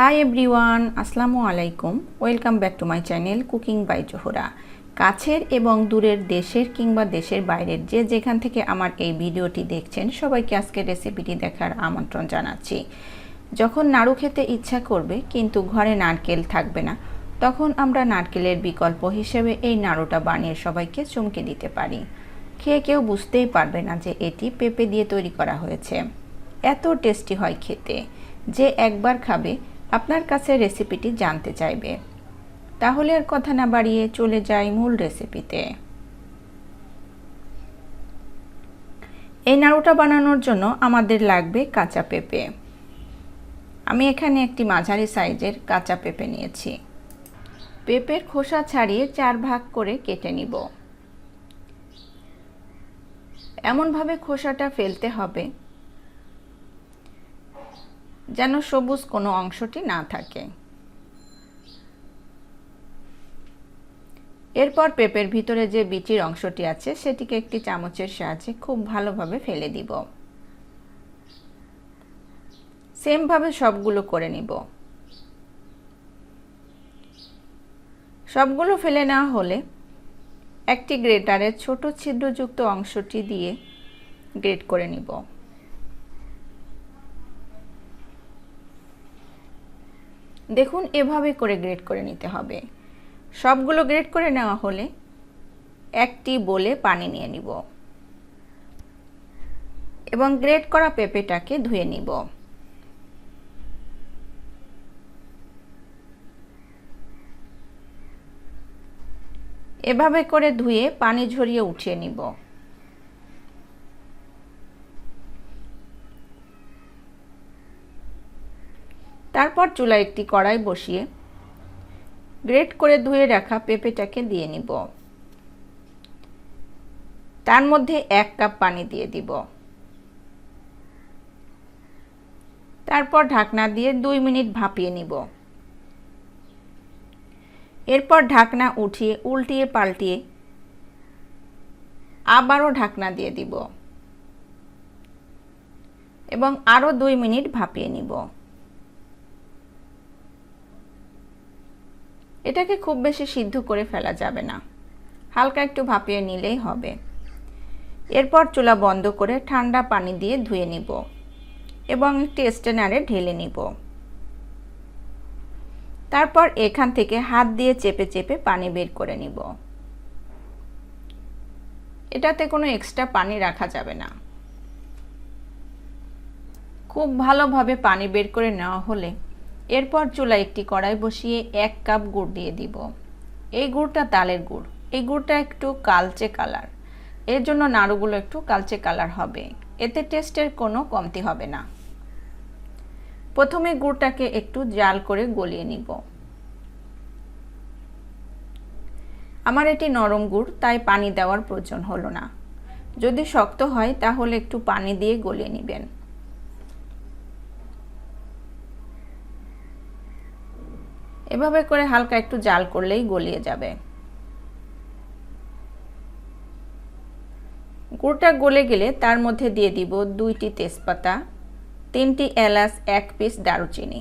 High everyone আসসালামু আলাইকুম। Welcome back to my channel cooking by Zohra কাছের এবং দূরের দেশের কিংবা দেশের বাইরের যে যেখান থেকে আমার এই ভিডিওটি দেখছেন, সবাইকে আজকে রেসিপিটি দেখার আমন্ত্রণ জানাচ্ছি। যখন নাড়ু খেতে ইচ্ছা করবে, কিন্তু ঘরে নারকেল থাকবে না, তখন আমরা নারকেলের বিকল্প হিসেবে এই নাড়ুটা বানিয়ে সবাইকে চমকে দিতে পারি। খেয়ে কেউ বুঝতেই পারবে না যে এটি পেঁপে দিয়ে তৈরি করা হয়েছে। এত টেস্টি হয় খেতে। যে একবার খাবে আপনার কাছে রেসিপিটি জানতে চাইবে। তাহলে আর কথা না বাড়িয়ে চলে যাই মূল রেসিপিতে এই নাড়ুটা বানানোর জন্য আমাদের লাগবে কাঁচা পেঁপে। আমি এখানে একটি মাঝারি সাইজের কাঁচা পেঁপে নিয়েছি। পেঁপের খোসা ছাড়িয়ে চার ভাগ করে কেটে নিব। এমনভাবে খোসাটা ফেলতে হবে যেন সবুজ কোনো অংশটি না থাকে। এরপর পেঁপের ভিতরে যে বিচির অংশটি আছে, সেটিকে একটি চামচের সাহায্যে খুব ভালোভাবে ফেলে দিব। সেমভাবে সবগুলো করে নিব। সবগুলো ফেলে নেওয়া হলে একটি গ্রেটারের ছোট ছিদ্রযুক্ত অংশটি দিয়ে গ্রেট করে নিব। দেখুন, এভাবে করে গ্রেড করে নিতে হবে। সবগুলো গ্রেড করে নেওয়া হলে একটি বলে পানি নিয়ে নিব। এবং গ্রেড করা পেঁপেটাকে ধুয়ে নিব। এভাবে করে ধুয়ে পানি ঝরিয়ে উঠিয়ে নিব। তারপর চুলা একটি কড়াই বসিয়ে গ্রেট করে ধুয়ে রাখা পেঁপেটাকে দিয়ে নিব। তার মধ্যে এক কাপ পানি দিয়ে দিব। তারপর ঢাকনা দিয়ে দুই মিনিট ভাপিয়ে নিব। এরপর ঢাকনা উঠিয়ে, উল্টিয়ে, পাল্টিয়ে আবারও ঢাকনা দিয়ে দিব এবং আরও দুই মিনিট ভাপিয়ে নিব। এটাকে খুব বেশি সিদ্ধ করে ফেলা যাবে না। হালকা একটু ভাপিয়ে নিলেই হবে। এরপর চুলা বন্ধ করে ঠান্ডা পানি দিয়ে ধুয়ে নিব এবং একটি স্টেনারে ঢেলে নিব। তারপর এখান থেকে হাত দিয়ে চেপে চেপে পানি বের করে নিব। এটাতে কোনো এক্সট্রা পানি রাখা যাবে না। খুব ভালোভাবে পানি বের করে নেওয়া হলে এরপর চুলা একটি কড়াই বসিয়ে এক কাপ গুড় দিয়ে দিব। এই গুড়টা তালের গুড়। এই গুড়টা একটু কালচে কালার। এর জন্য নাড়ুগুলো একটু কালচে কালার হবে। এতে টেস্টের কোনো কমতি হবে না। প্রথমে গুড়টাকে একটু জাল করে গলিয়ে নিব। আমার এটি নরম গুড়, তাই পানি দেওয়ার প্রয়োজন হলো না। যদি শক্ত হয়, তাহলে একটু পানি দিয়ে গলিয়ে নেবেন। এভাবে করে হালকা একটু জাল করলেই গলিয়ে যাবে। গুড়টা গলে গেলে তার মধ্যে দিয়ে দিব দুইটি তেজপাতা, তিনটি এলাচ, এক পিস দারুচিনি।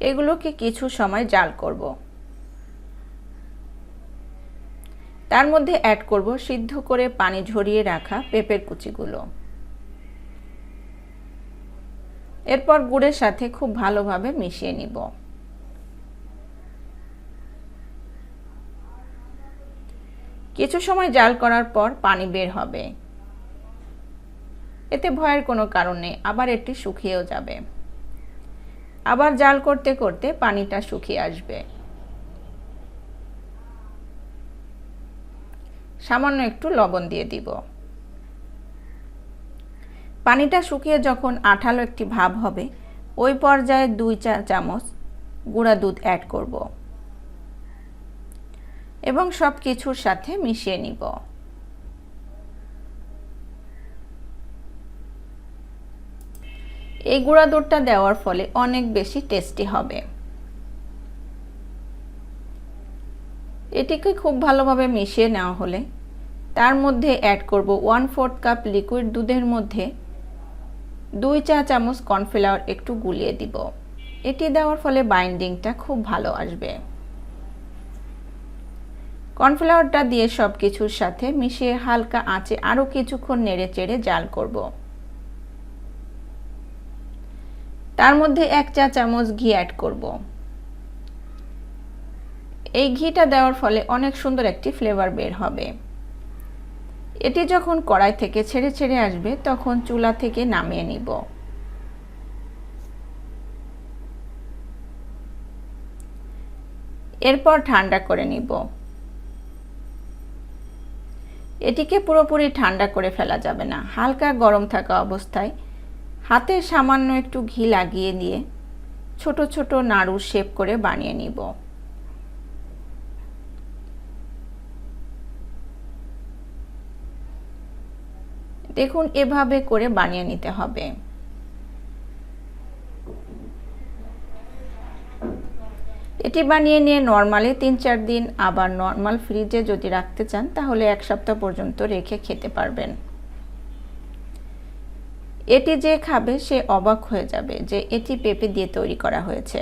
এগুলোকে কিছু সময় জাল করব। তার মধ্যে অ্যাড করব সিদ্ধ করে পানি ঝরিয়ে রাখা পেঁপের কুচিগুলো। এরপর গুড়ের সাথে খুব ভালোভাবে মিশিয়ে নিব। কিছু সময় জাল করার পর পানি বের হবে। এতে ভয়ের কোনো কারণ নেই, আবার এটি শুকিয়েও যাবে। আবার জাল করতে করতে পানিটা শুকিয়ে আসবে। সামান্য একটু লবণ দিয়ে দিব। পানিটা শুকিয়ে যখন আঠালো একটি ভাব হবে, ওই পর্যায়ে দুই চা চামচ গুঁড়া দুধ অ্যাড করব এবং সব কিছুর সাথে মিশিয়ে নিব। এই গুঁড়া দুধটা দেওয়ার ফলে অনেক বেশি টেস্টি হবে। এটিকে খুব ভালোভাবে মিশিয়ে নেওয়া হলে তার মধ্যে অ্যাড করব ওয়ান ফোর্থ কাপ লিকুইড দুধের মধ্যে দুই চা চামচ কর্নফ্লাওয়ার একটু গুলিয়ে দিব। এটি দেওয়ার ফলে বাইন্ডিংটা খুব ভালো আসবে। কর্নফ্লাওয়ারটা দিয়ে সব কিছুর সাথে মিশিয়ে হালকা আঁচে আরও কিছুক্ষণ নেড়ে চেড়ে জাল করব। তার মধ্যে এক চা চামচ ঘি অ্যাড করব। এই ঘিটা দেওয়ার ফলে অনেক সুন্দর একটি ফ্লেভার বের হবে। এটি যখন কড়াই থেকে ছেড়ে ছেড়ে আসবে, তখন চুলা থেকে নামিয়ে নিব। এরপর ঠান্ডা করে নিব। এটিকে পুরোপুরি ঠান্ডা করে ফেলা যাবে না। হালকা গরম থাকা অবস্থায় হাতে সামান্য একটু ঘি লাগিয়ে দিয়ে ছোট ছোট নাড়ু শেপ করে বানিয়ে নিব। দেখুন, এভাবে করে বানিয়ে নিতে হবে। এটি বানিয়ে নিয়ে নর্মালি তিন চার দিন আবার নর্মাল ফ্রিজে যদি রাখতে চান, তাহলে এক সপ্তাহ পর্যন্ত রেখে খেতে পারবেন। এটি যে খাবে সে অবাক হয়ে যাবে যে এটি পেঁপে দিয়ে তৈরি করা হয়েছে।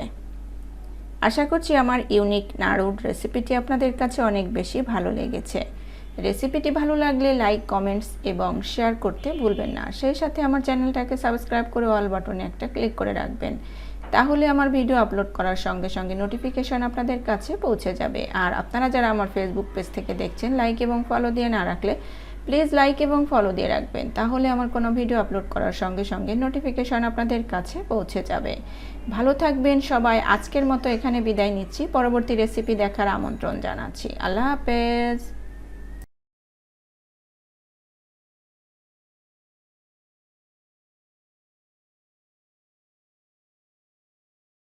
আশা করছি আমার ইউনিক নাড়ুর রেসিপিটি আপনাদের কাছে অনেক বেশি ভালো লেগেছে। রেসিপিটি ভালো লাগলে লাইক, কমেন্টস এবং শেয়ার করতে ভুলবেন না। সেই সাথে আমার চ্যানেলটাকে সাবস্ক্রাইব করে অল বাটনে একটা ক্লিক করে রাখবেন। তাহলে আমার ভিডিও আপলোড করার সঙ্গে সঙ্গে নোটিফিকেশন আপনাদের কাছে পৌঁছে যাবে। আর আপনারা যারা আমার ফেসবুক পেজ থেকে দেখছেন লাইক এবং ফলো দিয়ে না রাখলে প্লিজ লাইক এবং ফলো দিয়ে রাখবেন। তাহলে আমার কোনো ভিডিও আপলোড করার সঙ্গে সঙ্গে নোটিফিকেশন আপনাদের কাছে পৌঁছে যাবে। ভালো থাকবেন সবাই। আজকের মতো এখানে বিদায় নিচ্ছি। পরবর্তী রেসিপি দেখার আমন্ত্রণ জানাচ্ছি। আল্লাহ হাফেজ।